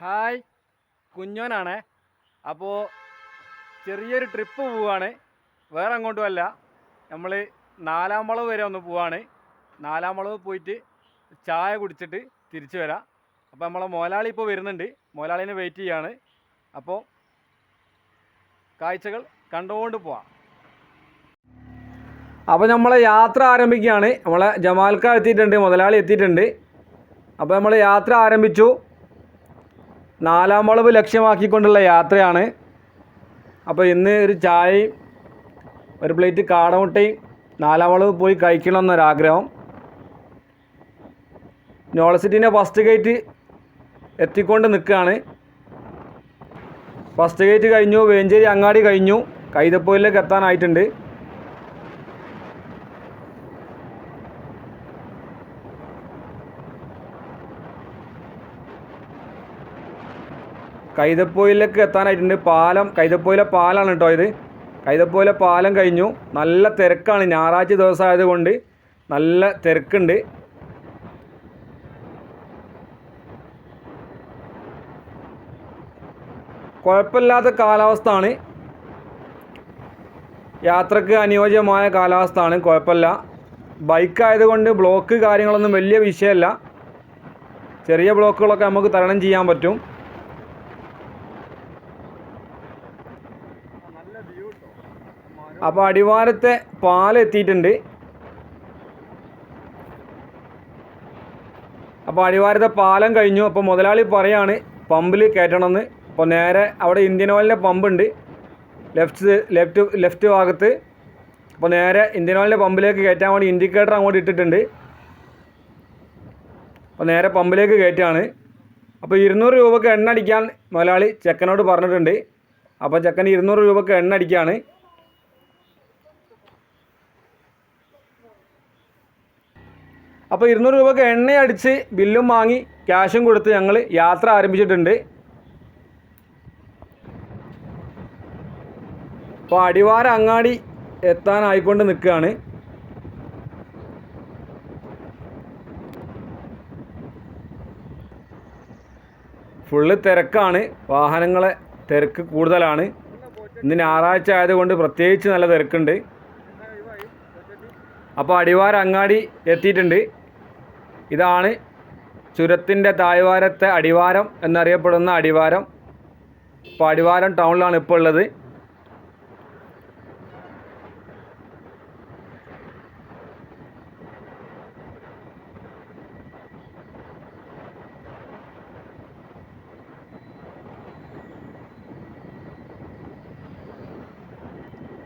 Hi കുഞ്ഞോനാണ്. അപ്പോൾ ചെറിയൊരു trip പോവാണ്. വേറെ അങ്ങോട്ടും അല്ല. നമ്മൾ വളവ് വരെ ഒന്ന് പോവാണ്. നാലാം വളവ് പോയിട്ട് ചായ കുടിച്ചിട്ട് തിരിച്ചു വരാം. അപ്പോൾ നമ്മളെ മോലാളി ഇപ്പോൾ വരുന്നുണ്ട്. മോലാളിനെ വെയിറ്റ് ചെയ്യാണ്. അപ്പോൾ കാഴ്ചകൾ കണ്ടുകൊണ്ട് പോവാം. അപ്പോൾ നമ്മളെ യാത്ര ആരംഭിക്കുകയാണ്. നമ്മളെ ജമാൽക്ക എത്തിയിട്ടുണ്ട് മുതലാളി എത്തിയിട്ടുണ്ട്. അപ്പോൾ നമ്മൾ യാത്ര ആരംഭിച്ചു. നാലാം വളവ് ലക്ഷ്യമാക്കിക്കൊണ്ടുള്ള യാത്രയാണ്. അപ്പോൾ ഇന്ന് ഒരു ചായയും ഒരു പ്ലേറ്റ് കാടമുട്ടയും നാലാം വളവ് പോയി കഴിക്കണമെന്നൊരാഗ്രഹം. നോളസിറ്റിന്റെ ഫസ്റ്റ് ഗേറ്റ് എത്തിക്കൊണ്ട് നിൽക്കുകയാണ്. ഫസ്റ്റ് ഗേറ്റ് കഴിഞ്ഞു വേഞ്ചേരി അങ്ങാടി കഴിഞ്ഞു കൈതപ്പൊയിലേക്ക് എത്താനായിട്ടുണ്ട്. കൈതപ്പൊയിലേക്ക് എത്താനായിട്ടുണ്ട്. പാലം കൈതപ്പോയിലെ പാലാണ് കേട്ടോ ഇത്. കൈതപ്പോയിലെ പാലം കഴിഞ്ഞു. നല്ല തിരക്കാണ്. ഞായറാഴ്ച ദിവസം ആയതുകൊണ്ട് നല്ല തിരക്കുണ്ട്. കുഴപ്പമില്ലാത്ത കാലാവസ്ഥ ആണ് യാത്രയ്ക്ക് അനുയോജ്യമായ കാലാവസ്ഥ ആണ് കുഴപ്പമില്ല. ബൈക്ക് ആയതുകൊണ്ട് ബ്ലോക്ക് കാര്യങ്ങളൊന്നും വലിയ വിഷയമല്ല. ചെറിയ ബ്ലോക്കുകളൊക്കെ നമുക്ക് തരണം ചെയ്യാൻ പറ്റും. അപ്പോൾ അടിവാരത്തെ പാലെത്തിയിട്ടുണ്ട് അപ്പോൾ അടിവാരത്തെ പാലം കഴിഞ്ഞു. അപ്പോൾ മുതലാളി പറയാണ് പമ്പിൽ കയറ്റണമെന്ന്. അപ്പോൾ നേരെ അവിടെ ഇന്ത്യൻ ഓയിലിന്റെ പമ്പുണ്ട് ലെഫ്റ്റ് ലെഫ്റ്റ് ലെഫ്റ്റ് ഭാഗത്ത്. അപ്പോൾ നേരെ ഇന്ത്യൻ ഓയിലിന്റെ പമ്പിലേക്ക് കയറ്റാൻ വേണ്ടി ഇൻഡിക്കേറ്റർ അങ്ങോട്ട് ഇട്ടിട്ടുണ്ട്. അപ്പോൾ നേരെ പമ്പിലേക്ക് കയറ്റാണ്. അപ്പോൾ ഇരുന്നൂറ് രൂപക്ക് എണ്ണ അടിക്കാൻ മുതലാളി ചെക്കനോട് പറഞ്ഞിട്ടുണ്ട്. അപ്പോൾ ചെക്കൻ ഇരുന്നൂറ് രൂപക്ക് എണ്ണ അടിക്കുകയാണ് അപ്പോൾ ഇരുന്നൂറ് രൂപക്ക് എണ്ണ അടിച്ച് ബില്ലും വാങ്ങി ക്യാഷും കൊടുത്ത് ഞങ്ങൾ യാത്ര ആരംഭിച്ചിട്ടുണ്ട്. അപ്പോൾ അടിവാര അങ്ങാടി എത്താനായിക്കൊണ്ട് നിൽക്കുകയാണ്. ഫുള്ള് തിരക്കാണ്. വാഹനങ്ങളെ തിരക്ക് കൂടുതലാണ്. ഇന്ന് ഞായറാഴ്ച ആയതുകൊണ്ട് പ്രത്യേകിച്ച് നല്ല തിരക്കുണ്ട്. അപ്പോൾ അടിവാര അങ്ങാടി എത്തിയിട്ടുണ്ട്. ഇതാണ് ചുരത്തിന്റെ താഴ്വാരത്തെ അടിവാരം എന്നറിയപ്പെടുന്ന അടിവാരം. അപ്പോൾ അടിവാരം ടൗണിലാണ് ഇപ്പോൾ ഉള്ളത്.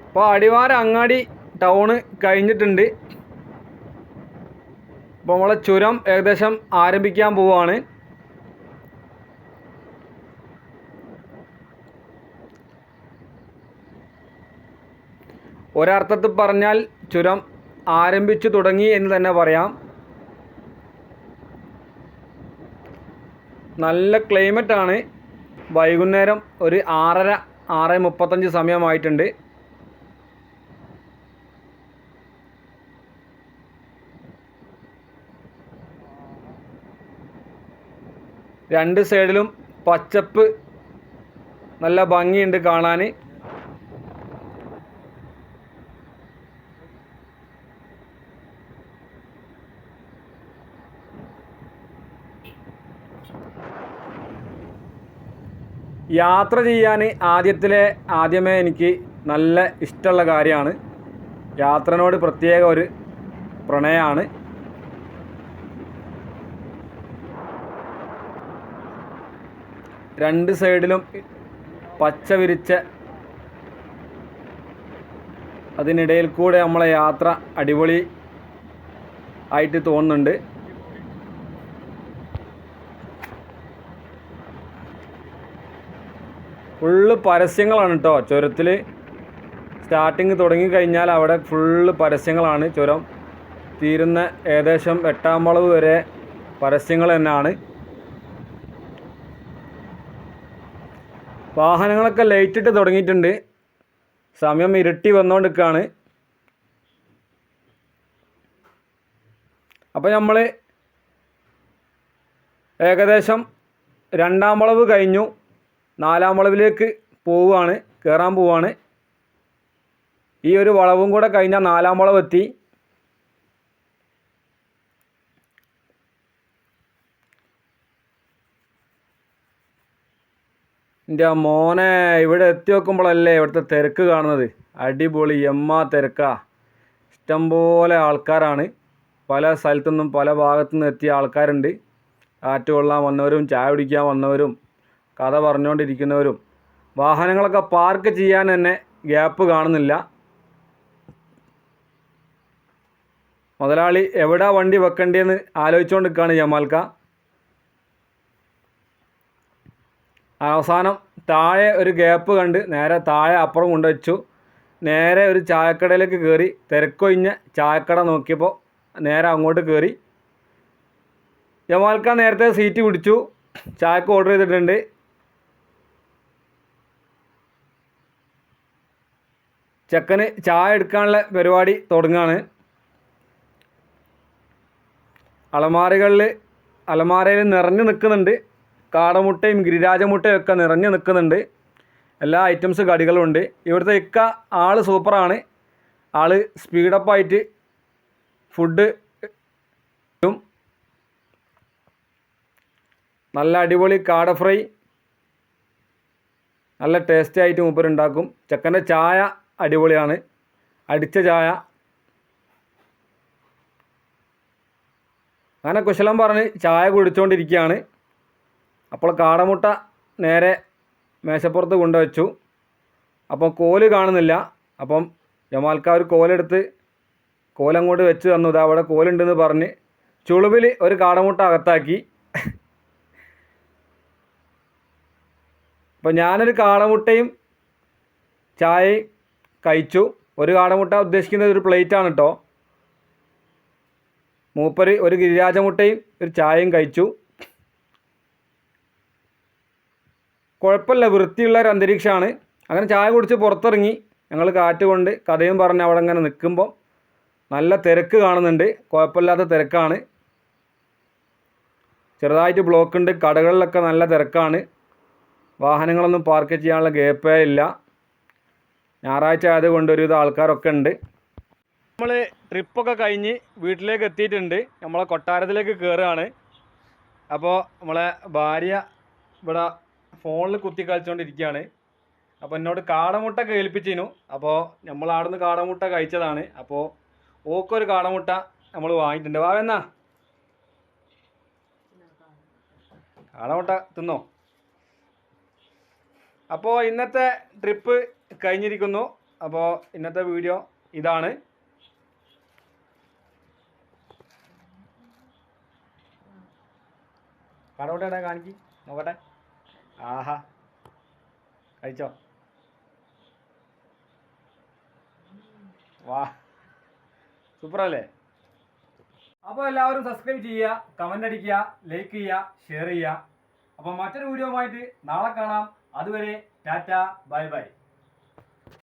അപ്പോൾ അടിവാര അങ്ങാടി ടൗണ് കഴിഞ്ഞിട്ടുണ്ട്. അപ്പോൾ നമ്മളെ ചുരം ഏകദേശം ആരംഭിക്കാൻ പോവുകയാണ് ഒരർത്ഥത്തിൽ പറഞ്ഞാൽ ചുരം ആരംഭിച്ചു തുടങ്ങി എന്ന് തന്നെ പറയാം. നല്ല ക്ലൈമറ്റാണ് വൈകുന്നേരം ഒരു ആറര ആറ് മുപ്പത്തഞ്ച് സമയമായിട്ടുണ്ട്. രണ്ട് സൈഡിലും പച്ചപ്പ് നല്ല ഭംഗിയുണ്ട് കാണാൻ. യാത്ര ചെയ്യാൻ ആദ്യത്തിലെ ആദ്യമേ എനിക്ക് നല്ല ഇഷ്ടമുള്ള കാര്യമാണ്. യാത്രനോട് പ്രത്യേക ഒരു പ്രണയമാണ്. രണ്ട് സൈഡിലും പച്ച വിരിച്ച അതിനിടയിൽ കൂടെ നമ്മളെ യാത്ര അടിപൊളി ആയിട്ട് തോന്നുന്നുണ്ട്. ഫുള്ള് പരസ്യങ്ങളാണ് കേട്ടോ ചുരത്തിൽ സ്റ്റാർട്ടിങ് തുടങ്ങിക്കഴിഞ്ഞാൽ അവിടെ ഫുള്ള് പരസ്യങ്ങളാണ്. ചുരം തീരുന്ന ഏകദേശം എട്ടാം വളവ് വരെ പരസ്യങ്ങൾ തന്നെയാണ്. വാഹനങ്ങളൊക്കെ ലൈറ്റ് ഇട്ട് തുടങ്ങിയിട്ടുണ്ട്. സമയം ഇരുട്ടി വന്നുകൊണ്ടിരിക്കുകയാണ് അപ്പോൾ നമ്മൾ ഏകദേശം രണ്ടാം വളവ് കഴിഞ്ഞു. നാലാം വളവിലേക്ക് പോവുകയാണ് കയറാൻ പോവുകയാണ്. ഈ ഒരു വളവും കൂടെ കഴിഞ്ഞാൽ നാലാം വളവ് എത്തി എന്റെ മോനെ ഇവിടെ എത്തി നോക്കുമ്പോഴല്ലേ ഇവിടുത്തെ തിരക്ക് കാണുന്നത്? അടിപൊളി എമ്മ തിരക്കാ. ഇഷ്ടംപോലെ ആൾക്കാരാണ്. പല സ്ഥലത്തു നിന്നും പല ഭാഗത്തു നിന്നും എത്തിയ ആൾക്കാരുണ്ട്. കാറ്റ് കൊള്ളാൻ വന്നവരും ചായ കുടിക്കാൻ വന്നവരും കഥ പറഞ്ഞുകൊണ്ടിരിക്കുന്നവരും. വാഹനങ്ങളൊക്കെ പാർക്ക് ചെയ്യാൻ തന്നെ ഗ്യാപ്പ് കാണുന്നില്ല. മുതലാളി എവിടാ വണ്ടി വെക്കേണ്ടതെന്ന് ആലോചിച്ചുകൊണ്ട് നിൽക്കുകയാണ് ജമാൽക്ക. അവസാനം താഴെ ഒരു ഗ്യാപ്പ് കണ്ട് നേരെ താഴെ അപ്പുറം കൊണ്ടുവച്ചു നേരെ ഒരു ചായക്കടയിലേക്ക് കയറി തിരക്കൊഴിഞ്ഞ ചായക്കട നോക്കിയപ്പോൾ നേരെ അങ്ങോട്ട് കയറി ജമാൽക്ക നേരത്തെ സീറ്റ് പിടിച്ചു. ചായക്ക് ഓർഡർ ചെയ്തിട്ടുണ്ട്. ചെക്കന് ചായ എടുക്കാനുള്ള പരിപാടി തുടങ്ങുകയാണ് അലമാരകളിൽ അലമാരയിൽ നിറഞ്ഞു നിൽക്കുന്നുണ്ട്. കാടമുട്ടയും ഗിരിരാജമുട്ടയും ഒക്കെ നിറഞ്ഞു നിൽക്കുന്നുണ്ട്. എല്ലാ ഐറ്റംസ് കടികളും ഉണ്ട് ഇവിടുത്തെ ഇക്ക ആൾ സൂപ്പറാണ്. ആൾ സ്പീഡപ്പായിട്ട് ഫുഡ് നല്ല അടിപൊളി കാട ഫ്രൈ. നല്ല ടേസ്റ്റി ആയിട്ട് മൂപ്പർ ഉണ്ടാക്കും ചെക്കന്റെ ചായ അടിപൊളിയാണ്. അടിച്ച ചായ. അങ്ങനെ കുശലം പറഞ്ഞ് ചായ കുടിച്ചുകൊണ്ടിരിക്കുകയാണ് അപ്പോൾ കാടമുട്ട നേരെ മേശപ്പുറത്ത് കൊണ്ടുവച്ചു. അപ്പോൾ കോൽ കാണുന്നില്ല. അപ്പം ജമാൽക്ക ഒരു കോലെടുത്ത് കോലങ്ങോട്ട് വെച്ച് തന്നു. ഇതാ അവിടെ കോലുണ്ടെന്ന് പറഞ്ഞ് ചുളുവിൽ ഒരു കാടമുട്ട അകത്താക്കി. അപ്പോൾ ഞാനൊരു കാടമുട്ടയും ചായയും കഴിച്ചു. ഒരു കാടമുട്ട ഉദ്ദേശിക്കുന്നത് ഒരു പ്ലേറ്റാണ് കേട്ടോ. മൂപ്പര് ഒരു ഗിരിരാജമുട്ടയും ഒരു ചായയും കഴിച്ചു. കുഴപ്പമില്ല വൃത്തിയുള്ള ഒരു അന്തരീക്ഷമാണ്. അങ്ങനെ ചായ കുടിച്ച് പുറത്തിറങ്ങി ഞങ്ങൾ കാറ്റ് കൊണ്ട് കഥയും പറഞ്ഞ് അവിടെ അങ്ങനെ നിൽക്കുമ്പോൾ നല്ല തിരക്ക് കാണുന്നുണ്ട്. കുഴപ്പമില്ലാത്ത തിരക്കാണ്. ചെറുതായിട്ട് ബ്ലോക്ക് ഉണ്ട്. കടകളിലൊക്കെ നല്ല തിരക്കാണ്. വാഹനങ്ങളൊന്നും പാർക്ക് ചെയ്യാനുള്ള ഗ്യാപ്പേ ഇല്ല. ഞായറാഴ്ച ആയതുകൊണ്ട് ഒരുവിധ ആൾക്കാരൊക്കെ ഉണ്ട്. നമ്മൾ ട്രിപ്പൊക്കെ കഴിഞ്ഞ് വീട്ടിലേക്ക് എത്തിയിട്ടുണ്ട്. നമ്മളെ കൊട്ടാരത്തിലേക്ക് കയറുകയാണ് അപ്പോൾ നമ്മളെ ഭാര്യ ഇവിടെ ഫോണിൽ കുത്തി കളിച്ചുകൊണ്ടിരിക്കുകയാണ് അപ്പോൾ എന്നോട് കാടമുട്ട കേൾപ്പിച്ചിരുന്നു. അപ്പോൾ നമ്മൾ ആടുന്ന് കാടമുട്ട കഴിച്ചതാണ്. അപ്പോൾ ഓക്കൊരു കാടമുട്ട നമ്മൾ വാങ്ങിയിട്ടുണ്ട്. വാവെന്നാ കാടമുട്ട തിന്നോ? അപ്പോൾ ഇന്നത്തെ ട്രിപ്പ് കഴിഞ്ഞിരിക്കുന്നു. അപ്പോൾ ഇന്നത്തെ വീഡിയോ ഇതാണ്. കാടമുട്ട എവിടെ കാണിക്ക്? നോക്കട്ടെ. ആഹാ. കഴിച്ചോ? വാ. സൂപ്പറല്ലേ? അപ്പോൾ എല്ലാവരും സബ്സ്ക്രൈബ് ചെയ്യുക കമന്റ് അടിക്കുക ലൈക്ക് ചെയ്യുക ഷെയർ ചെയ്യുക. അപ്പോൾ മറ്റൊരു വീഡിയോ ആയിട്ട് നാളെ കാണാം. അതുവരെ ടാറ്റ ബൈ ബൈ.